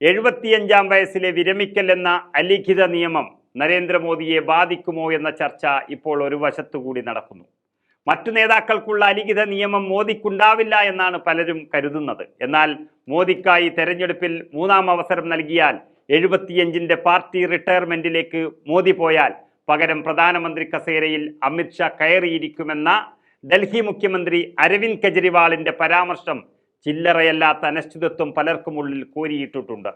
എഴുപത്തിയഞ്ചാം വയസ്സിലെ വിരമിക്കൽ എന്ന അലിഖിത നിയമം നരേന്ദ്രമോദിയെ ബാധിക്കുമോ എന്ന ചർച്ച ഇപ്പോൾ ഒരു വശത്തുകൂടി നടക്കുന്നു. മറ്റു നേതാക്കൾക്കുള്ള അലിഖിത നിയമം മോദിക്കുണ്ടാവില്ല എന്നാണ് പലരും കരുതുന്നത്. എന്നാൽ മോദിക്കായി തെരഞ്ഞെടുപ്പിൽ മൂന്നാം അവസരം നൽകിയാൽ എഴുപത്തിയഞ്ചിന്റെ പാർട്ടി റിട്ടയർമെന്റിലേക്ക് മോദി പോയാൽ പകരം പ്രധാനമന്ത്രി കസേരയിൽ അമിത്ഷാ കയറിയിരിക്കുമെന്ന ഡൽഹി മുഖ്യമന്ത്രി അരവിന്ദ് കെജ്രിവാളിന്റെ പരാമർശം ചില്ലറയല്ലാത്ത അനിശ്ചിതത്വം പലർക്കുമുള്ളിൽ കോരിയിട്ടിട്ടുണ്ട്.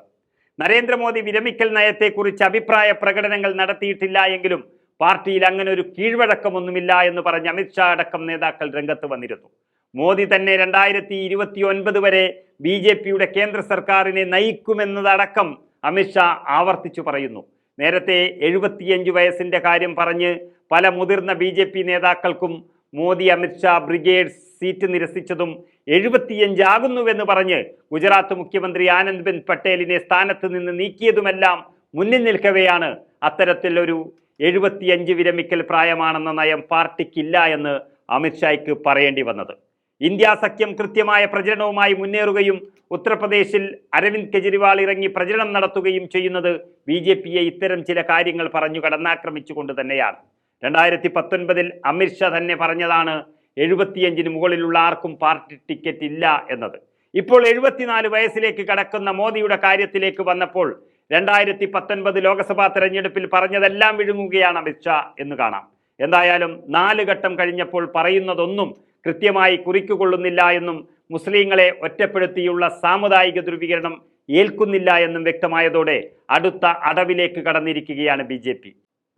നരേന്ദ്രമോദി വിരമിക്കൽ നയത്തെക്കുറിച്ച് അഭിപ്രായ പ്രകടനങ്ങൾ നടത്തിയിട്ടില്ല എങ്കിലും പാർട്ടിയിൽ അങ്ങനെ ഒരു കീഴ്വഴക്കമൊന്നുമില്ല എന്ന് പറഞ്ഞ് അമിത്ഷാ അടക്കം നേതാക്കൾ രംഗത്ത് വന്നിരുന്നു. മോദി തന്നെ രണ്ടായിരത്തി ഇരുപത്തി ഒൻപത് വരെ ബി ജെ പിയുടെ കേന്ദ്ര സർക്കാരിനെ നയിക്കുമെന്നതടക്കം അമിത്ഷാ ആവർത്തിച്ചു പറയുന്നു. നേരത്തെ എഴുപത്തിയഞ്ച് വയസ്സിന്റെ കാര്യം പറഞ്ഞ് പല മുതിർന്ന ബി നേതാക്കൾക്കും മോദി അമിത്ഷാ ബ്രിഗേഡ് സീറ്റ് നിരസിച്ചതും എഴുപത്തിയഞ്ചാകുന്നുവെന്ന് പറഞ്ഞ് ഗുജറാത്ത് മുഖ്യമന്ത്രി ആനന്ദ് ബെൻ പട്ടേലിനെ സ്ഥാനത്ത് നിന്ന് നീക്കിയതുമെല്ലാം മുന്നിൽ നിൽക്കവെയാണ് അത്തരത്തിലൊരു എഴുപത്തിയഞ്ച് വിരമിക്കൽ പ്രായമാണെന്ന നയം പാർട്ടിക്കില്ല എന്ന് അമിത്ഷായ്ക്ക് പറയേണ്ടി വന്നത്. ഇന്ത്യ സഖ്യം കൃത്യമായ പ്രചരണവുമായി മുന്നേറുകയും ഉത്തർപ്രദേശിൽ അരവിന്ദ് കെജ്രിവാൾ ഇറങ്ങി പ്രചരണം നടത്തുകയും ചെയ്യുന്നത് ബി ജെ പിയെ ഇത്തരം ചില കാര്യങ്ങൾ പറഞ്ഞു കടന്നാക്രമിച്ചുകൊണ്ട് തന്നെയാണ്. രണ്ടായിരത്തി പത്തൊൻപതിൽ അമിത്ഷാ തന്നെ പറഞ്ഞതാണ് എഴുപത്തിയഞ്ചിന് മുകളിലുള്ള ആർക്കും പാർട്ടി ടിക്കറ്റ് ഇല്ല എന്നത്. ഇപ്പോൾ എഴുപത്തിനാല് വയസ്സിലേക്ക് കടക്കുന്ന മോദിയുടെ കാര്യത്തിലേക്ക് വന്നപ്പോൾ രണ്ടായിരത്തി പത്തൊൻപത് ലോക്സഭാ തെരഞ്ഞെടുപ്പിൽ പറഞ്ഞതെല്ലാം വിഴുങ്ങുകയാണ് അമിത്ഷാ എന്ന് കാണാം. എന്തായാലും നാല് ഘട്ടം കഴിഞ്ഞപ്പോൾ പറയുന്നതൊന്നും കൃത്യമായി കുറിക്കുകൊള്ളുന്നില്ല എന്നും മുസ്ലിങ്ങളെ ഒറ്റപ്പെടുത്തിയുള്ള സാമുദായിക ധ്രുവീകരണം ഏൽക്കുന്നില്ല എന്നും വ്യക്തമായതോടെ അടുത്ത അടവിലേക്ക് കടന്നിരിക്കുകയാണ് ബി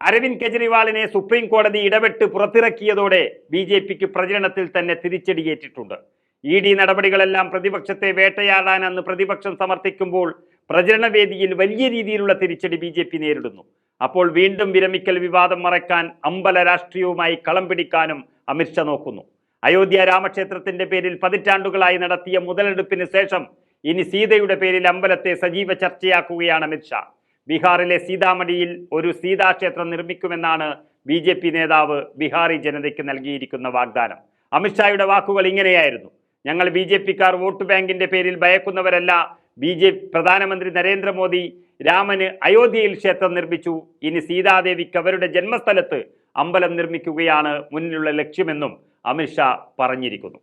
അരവിന്ദ് കെജ്രിവാളിനെ സുപ്രീം കോടതി ഇടപെട്ട് പുറത്തിറക്കിയതോടെ ബി ജെ പിക്ക് പ്രചരണത്തിൽ തന്നെ തിരിച്ചടിയേറ്റിട്ടുണ്ട്. ഇ ഡി നടപടികളെല്ലാം പ്രതിപക്ഷത്തെ വേട്ടയാടാനെന്ന് പ്രതിപക്ഷം സമർത്ഥിക്കുമ്പോൾ പ്രചരണവേദിയിൽ വലിയ രീതിയിലുള്ള തിരിച്ചടി ബി ജെ പി നേരിടുന്നു. അപ്പോൾ വീണ്ടും വിരമിക്കൽ വിവാദം മറയ്ക്കാൻ അമ്പല രാഷ്ട്രീയവുമായി കളം പിടിക്കാനും അമിത്ഷാ നോക്കുന്നു. അയോധ്യ രാമക്ഷേത്രത്തിന്റെ പേരിൽ പതിറ്റാണ്ടുകളായി നടത്തിയ മുതലെടുപ്പിന് ശേഷം ഇനി സീതയുടെ പേരിൽ അമ്പലത്തെ സജീവ ചർച്ചയാക്കുകയാണ് അമിത്ഷാ ബീഹാറിലെ സീതാമടിയിൽ ഒരു സീതാക്ഷേത്രം നിർമ്മിക്കുമെന്നാണ് ബി ജെ പി നേതാവ് ബീഹാറി ജനതയ്ക്ക് നൽകിയിരിക്കുന്ന വാഗ്ദാനം. അമിത്ഷായുടെ വാക്കുകൾ ഇങ്ങനെയായിരുന്നു. ഞങ്ങൾ ബി ജെ പിക്കാർ വോട്ട് ബാങ്കിന്റെ പേരിൽ ഭയക്കുന്നവരല്ല. ബി ജെ പ്രധാനമന്ത്രി നരേന്ദ്രമോദി രാമന് അയോധ്യയിൽ ക്ഷേത്രം നിർമ്മിച്ചു. ഇനി സീതാദേവിക്ക് അവരുടെ ജന്മസ്ഥലത്ത് അമ്പലം നിർമ്മിക്കുകയാണ് മുന്നിലുള്ള ലക്ഷ്യമെന്നും അമിത്ഷാ പറഞ്ഞിരിക്കുന്നു.